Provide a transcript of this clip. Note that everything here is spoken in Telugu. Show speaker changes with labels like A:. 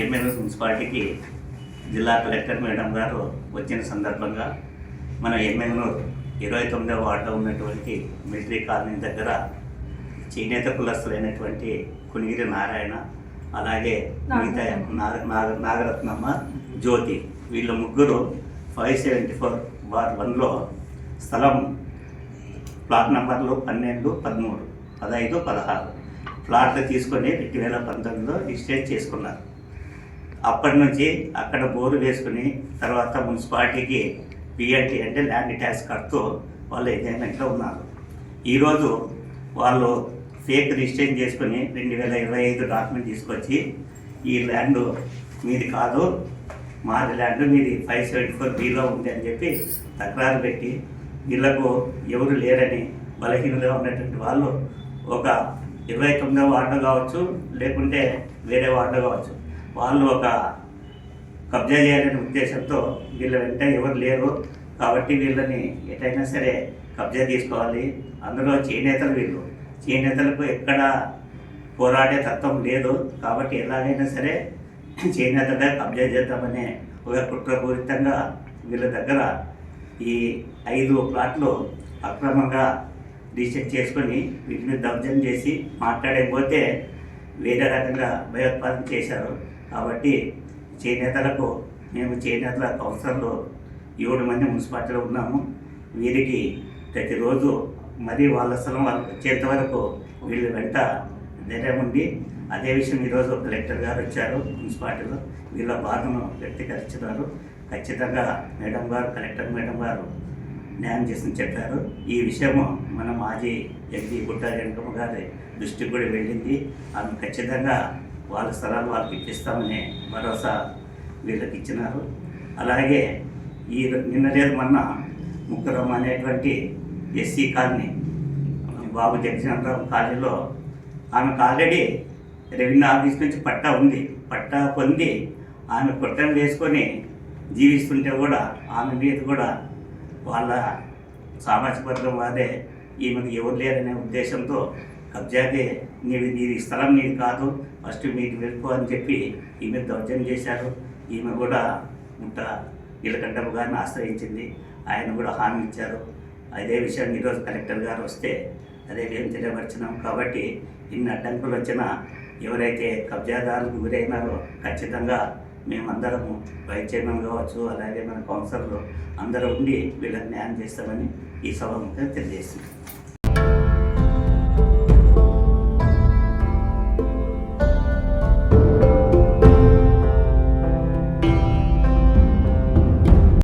A: ఎమ్మెల్యేస్ మున్సిపాలిటీకి జిల్లా కలెక్టర్ మేడం గారు వచ్చిన సందర్భంగా మన ఎమ్మెల్యేనూరు ఇరవై తొమ్మిదవ వార్డులో ఉన్నటువంటి మిలిటరీ కాలనీ దగ్గర చేనేత కులస్తులైనటువంటి కునిగిరి నారాయణ అలాగే మిగతా నాగ నాగ- నాగరత్నమ్మ జ్యోతి వీళ్ళ ముగ్గురు ఫైవ్ సెవెంటీ ఫోర్ బార్ వన్లో స్థలం ప్లాట్ నంబర్లు పన్నెండు పదమూడు పదహైదు పదహారు. ఫ్లాట్లు తీసుకొని రెండు వేల పంతొమ్మిదిలో రిజిస్ట్రేట్ చేసుకున్నారు. అప్పటి నుంచి అక్కడ బోరు వేసుకుని తర్వాత మున్సిపాలిటీకి పిఎల్టీ అంటే ల్యాండ్ ట్యాక్స్ కడుతూ వాళ్ళు ఎంజాయ్మెంట్లో ఉన్నారు. ఈరోజు వాళ్ళు ఫేక్ రిజిస్ట్రేషన్ చేసుకుని రెండు వేల ఇరవై ఐదు డాక్యుమెంట్ తీసుకొచ్చి ఈ ల్యాండ్ మీది కాదు మాది ల్యాండ్ మీది ఫైవ్ సెవెంటీ ఫోర్ బీలో ఉంది అని చెప్పి తక్రారు పెట్టి వీళ్ళకు ఎవరు లేరని బలహీనంగా ఉన్నటువంటి వాళ్ళు ఒక ఇరవై తొమ్మిదవ వార్డు కావచ్చు లేకుంటే వేరే వార్డు కావచ్చు. వాళ్ళు ఒక కబ్జా చేయాలనే ఉద్దేశంతో వీళ్ళ వెంట ఎవరు లేరు. కాబట్టి వీళ్ళని ఎటైనా సరే కబ్జా తీసుకోవాలి. అందులో చేనేతలు వీళ్ళు. చేనేతలకు ఎక్కడ పోరాడే తత్వం లేదు. కాబట్టి ఎలాగైనా సరే చేనేతగా కబ్జా చేద్దామనే ఒక కుట్రపూరితంగా వీళ్ళ దగ్గర ఈ ఐదు ప్లాట్లు అక్రమంగా రీసెట్ చేసుకొని వీటిని దబ్జం చేసి మాట్లాడకపోతే వేరే రకంగా భయోత్పాదన చేశారు. కాబట్టి చేనేతలకు మేము చేనేతల కౌన్సిలర్లు ఏడు మంది మున్సిపాలిటీలో ఉన్నాము. వీరికి ప్రతిరోజు మరి వాళ్ళ స్థలం వాళ్ళకి వచ్చేంత వరకు వీళ్ళు వెంట ధైర్యం ఉంది అదే విషయం ఈరోజు కలెక్టర్ గారు వచ్చారు మున్సిపాలిటీలో. వీళ్ళ బాధను వ్యక్తీకరించినారు ఖచ్చితంగా మేడం గారు కలెక్టర్ మేడం గారు న్యాయం చేసిన చెప్పారు. ఈ విషయము మన మాజీ ఎంపీ గుట్ట వెంకమ్మ గారి దృష్టికి కూడా వెళ్ళింది. ఆమె ఖచ్చితంగా వాళ్ళ స్థలాలు వాళ్ళకి ఇప్పిస్తామని భరోసా వీళ్ళకి ఇచ్చినారు. అలాగే ఈ నిన్న లేదు మొన్న ముక్కరం అనేటువంటి ఎస్సీ కాలనీ బాబు జగజీవనరావు కాలనీలో ఆమెకు ఆల్రెడీ రెవెన్యూ ఆఫీస్ నుంచి పట్టా ఉంది. పట్టా పొంది ఆమె పుట్టం వేసుకొని జీవిస్తుంటే కూడా ఆమె మీద కూడా వాళ్ళ సామాజిక వర్గం వారే ఈమెకు ఎవరు లేరనే ఉద్దేశంతో కబ్జాకి నీది నీది స్థలం నీది కాదు ఫస్ట్ మీకు వెళ్ళిపో అని చెప్పి ఈమె దౌర్జన్యం చేశారు. ఈమె కూడా ముట్ట నీలకంఠపు గారిని ఆశ్రయించింది. ఆయన కూడా హామీ ఇచ్చారు. అదే విషయం ఈరోజు కలెక్టర్ గారు వస్తే అదే మేము తెలియపరిచినాం. కాబట్టి ఇన్ని అడ్డంకులు వచ్చినా ఎవరైతే కబ్జాదారులకు గురైనారో ఖచ్చితంగా మేమందరము వైస్ చైర్మన్ కావచ్చు అలాగే మన కౌన్సిలర్లు అందరూ ఉండి వీళ్ళకి న్యాయం చేస్తామని ఈ సభ తెలియజేస్తున్నాం.